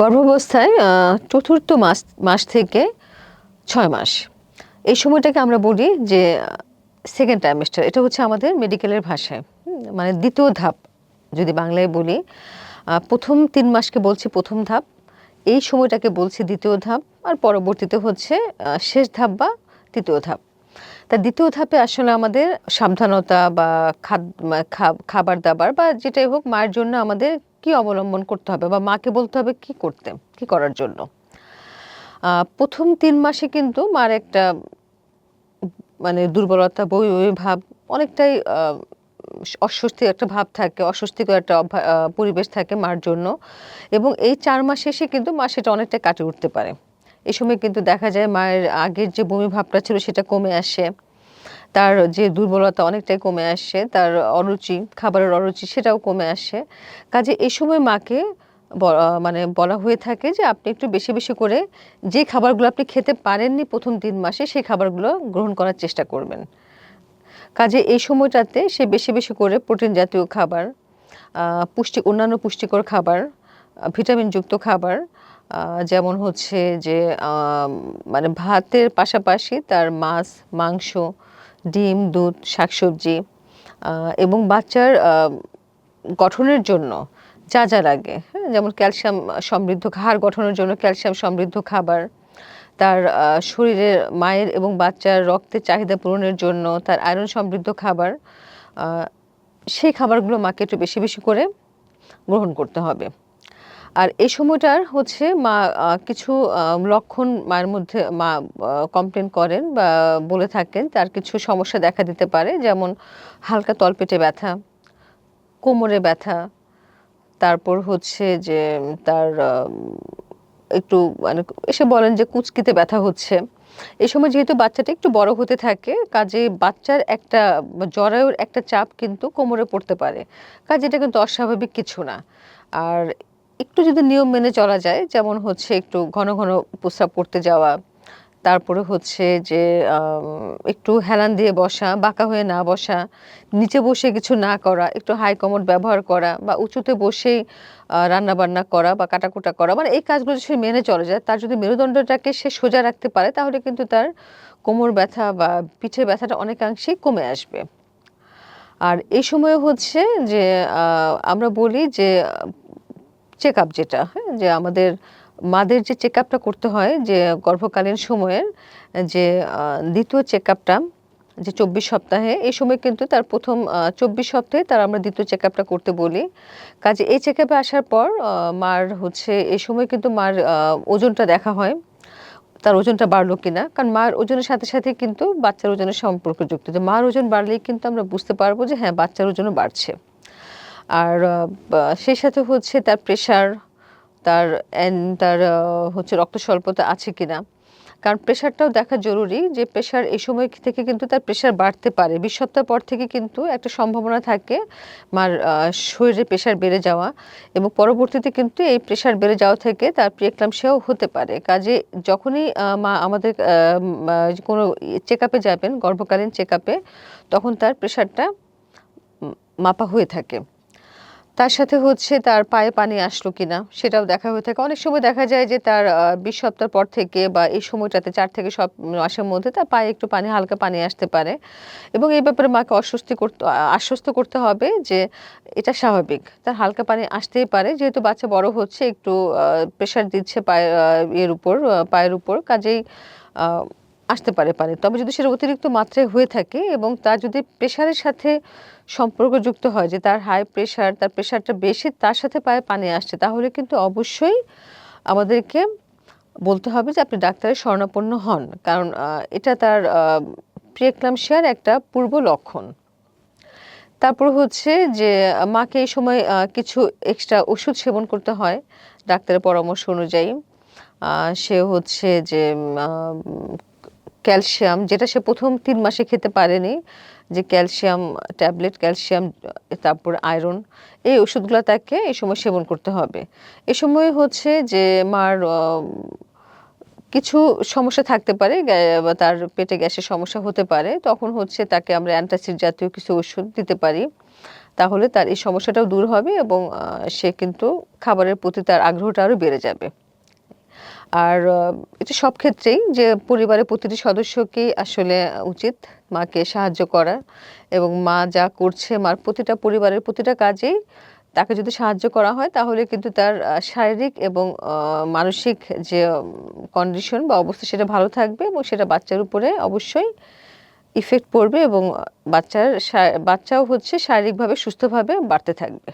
গর্ভাবস্থায় চতুর্থ মাস মাস থেকে ছয় মাস। এই সময়টাকে আমরা বলি যে সেকেন্ড ট্রাইমেস্টার এটা হচ্ছে আমাদের মেডিকেলের ভাষায় মানে দ্বিতীয় ধাপ। যদি বাংলায় বলি প্রথম তিন মাসকে বলছি প্রথম ধাপ, এই সময়টাকে বলছি দ্বিতীয় ধাপ, আর পরবর্তীতে হচ্ছে শেষ ধাপ বা তৃতীয় ধাপ। তা দ্বিতীয় ধাপে আসলে আমাদের সাবধানতা বা খাবার দাবার বা যেটাই হোক, মায়ের জন্য আমাদের কি অবলম্বন করতে হবে বা মাকে বলতে হবে কি করতে, কি করার জন্য? প্রথম তিন মাসে কিন্তু মার একটা মানে দুর্বলতা বই বই ভাব অনেকটাই অস্বস্তি একটা ভাব থাকে, অস্বস্তিকর একটা পরিবেশ থাকে মার জন্য এবং এই চার মাস শেষে কিন্তু মা সেটা অনেকটা কাটিয়ে উঠতে পারে। এই সময় কিন্তু দেখা যায় মায়ের আগের যে বমি ভাবটা ছিল সেটা কমে আসে। তার যে দুর্বলতা অনেকটাই কমে আসে, তার অরুচি, খাবারের অরুচি সেটাও কমে আসে। কাজে এই সময় মাকে মানে বলা হয়ে থাকে যে আপনি একটু বেশি বেশি করে যে খাবারগুলো আপনি খেতে পারেননি প্রথম তিন মাসে, সেই খাবারগুলো গ্রহণ করার চেষ্টা করবেন। কাজে এই সময়টাতে সে বেশি বেশি করে প্রোটিন জাতীয় খাবার পুষ্টি, অন্যান্য পুষ্টিকর খাবার ভিটামিনযুক্ত খাবার যেমন হচ্ছে যে মানে ভাতের পাশাপাশি তার মাছ, মাংস ডিম, দুধ, শাকসবজি এবং বাচ্চার গঠনের জন্য যা যা লাগে হ্যাঁ? যেমন ক্যালসিয়াম সমৃদ্ধ হাড় গঠনের জন্য ক্যালসিয়াম সমৃদ্ধ খাবার, তার শরীরের, মায়ের এবং বাচ্চার রক্তের চাহিদা পূরণের জন্য তার আয়রন সমৃদ্ধ খাবার সেই খাবারগুলো মাকে একটু বেশি বেশি করে গ্রহণ করতে হবে। আর এই সময়টার হচ্ছে মা কিছু লক্ষণ মায়ের মধ্যে মা কমপ্লেন করেন বা বলে থাকেন, তার কিছু সমস্যা দেখা দিতে পারে, যেমন হালকা তলপেটে ব্যথা, কোমরে ব্যথা, তারপর হচ্ছে যে তার একটু মানে এসে বলেন যে কুচকিতে ব্যথা হচ্ছে। এই সময় যেহেতু বাচ্চাটা একটু বড় হতে থাকে, কাজে বাচ্চার একটা, জরায়ুর একটা চাপ কিন্তু কোমরে পড়তে পারে। কাজে এটা কিন্তু অস্বাভাবিক কিছু না। আর একটু যদি নিয়ম মেনে চলা যায়, যেমন হচ্ছে একটু ঘন ঘন প্রস্রাব করতে যাওয়া, তারপরে হচ্ছে যে একটু হেলান দিয়ে বসা, বাঁকা হয়ে না বসা, নিচে বসে কিছু না করা, একটু হাই কমোড ব্যবহার করা বা উঁচুতে বসেই রান্না বান্না করা বা কাটাকুটা করা মানে এই কাজগুলো সে মেনে চলে যায়, তার যদি মেরুদণ্ডটাকে সে সোজা রাখতে পারে, তাহলে কিন্তু তার কোমর ব্যথা বা পিঠের ব্যথাটা অনেকাংশেই কমে আসবে। আর এই সময় হচ্ছে যে আমরা বলি যে চেক আপ যেটা হ্যাঁ যে আমাদের মাদের যে চেক আপটা করতে হয়, যে গর্ভকালীন সময়ের, যে দ্বিতীয় চেক আপটা যে চব্বিশ সপ্তাহে, এই সময় কিন্তু তার প্রথম চব্বিশ সপ্তাহে তার আমরা দ্বিতীয় চেক আপটা করতে বলি। কাজে এই চেক আপে আসার পর মার হচ্ছে, এই সময় কিন্তু মার ওজনটা দেখা হয়, তার ওজনটা বাড়লো কিনা, কারণ মার ওজনের সাথে সাথে কিন্তু বাচ্চার ওজনের সম্পর্ক যুক্ত। যে মার ওজন বাড়লেই কিন্তু আমরা বুঝতে পারব যে হ্যাঁ বাচ্চার ওজনও বাড়ছে। আর সেই সাথে হচ্ছে তার প্রেশার তার তার হচ্ছে রক্ত স্বল্পতা আছে কিনা। কারণ প্রেশারটাও দেখা জরুরি যে প্রেশার এই সময় থেকে কিন্তু তার প্রেশার বাড়তে পারে। বিশ সপ্তাহ পর থেকে কিন্তু একটা সম্ভাবনা থাকে মার শরীরে প্রেশার বেড়ে যাওয়া এবং পরবর্তীতে কিন্তু এই প্রেশার বেড়ে যাওয়া থেকে তার প্রিয়েক্লামশিয়াও হতে পারে। কাজে যখনই মা আমাদের কোনো চেক আপে যাবেন, গর্ভকালীন চেক আপে তখন তার প্রেশারটা মাপা হয়ে থাকে। তার সাথে হচ্ছে তার পায়ে পানি আসলো কিনা সেটাও দেখা হয়ে থাকে। অনেক সময় দেখা যায় যে তার বিশ সপ্তাহ পর থেকে বা এই সময়টাতে চার থেকে সব মাসের মধ্যে তার পায়ে একটু পানি, হালকা পানি আসতে পারে। এবং এই ব্যাপারে মাকে অস্বস্তি করতে আশ্বস্ত করতে হবে যে এটা স্বাভাবিক। তার হালকা পানি আসতেই পারে, যেহেতু বাচ্চা বড় হচ্ছে, একটু প্রেশার দিচ্ছে পায়ে এর উপর পায়ের উপর। কাজেই আসতে পারে পানি। তবে যদি সেটা অতিরিক্ত মাত্রায় হয়ে থাকে এবং তার যদি প্রেশারের সাথে সম্পর্কযুক্ত হয়, যে তার হাই প্রেশার তার প্রেশারটা বেশি, তার সাথে পায়ে পানি আসছে, তাহলে কিন্তু অবশ্যই আমাদেরকে বলতে হবে যে আপনি ডাক্তারের শরণাপন্ন হন। কারণ এটা তার প্রিয়েক্লামশিয়ার একটা পূর্ব লক্ষণ। তারপর হচ্ছে যে, মাকে এই সময় কিছু এক্সট্রা ওষুধ সেবন করতে হয় ডাক্তারের পরামর্শ অনুযায়ী। সে হচ্ছে যে ক্যালসিয়াম, যেটা সে প্রথম তিন মাসে খেতে পারেনি, যে ক্যালসিয়াম ট্যাবলেট, ক্যালসিয়াম, তারপর আয়রন, এই ওষুধগুলো তাকে এই সময় সেবন করতে হবে। এ সময় হচ্ছে যে মার কিছু সমস্যা থাকতে পারে তার পেটে গ্যাসের সমস্যা হতে পারে, তখন হচ্ছে তাকে আমরা অ্যান্টাসিড জাতীয় কিছু ওষুধ দিতে পারি। তাহলে তার এই সমস্যাটাও দূর হবে এবং সে কিন্তু খাবারের প্রতি তার আগ্রহটা আরও বেড়ে যাবে। আর এটা সব ক্ষেত্রেই যে পরিবারের প্রতিটি সদস্যকেই আসলে উচিত মাকে সাহায্য করা এবং মা যা করছে, মার প্রতিটা পরিবারের প্রতিটা কাজেই তাকে যদি সাহায্য করা হয়, তাহলে কিন্তু তার শারীরিক এবং মানসিক যে কন্ডিশন বা অবস্থা সেটা ভালো থাকবে এবং সেটা বাচ্চার উপরে অবশ্যই ইফেক্ট পড়বে এবং বাচ্চার বাচ্চাও হচ্ছে শারীরিকভাবে সুস্থভাবে বাড়তে থাকবে।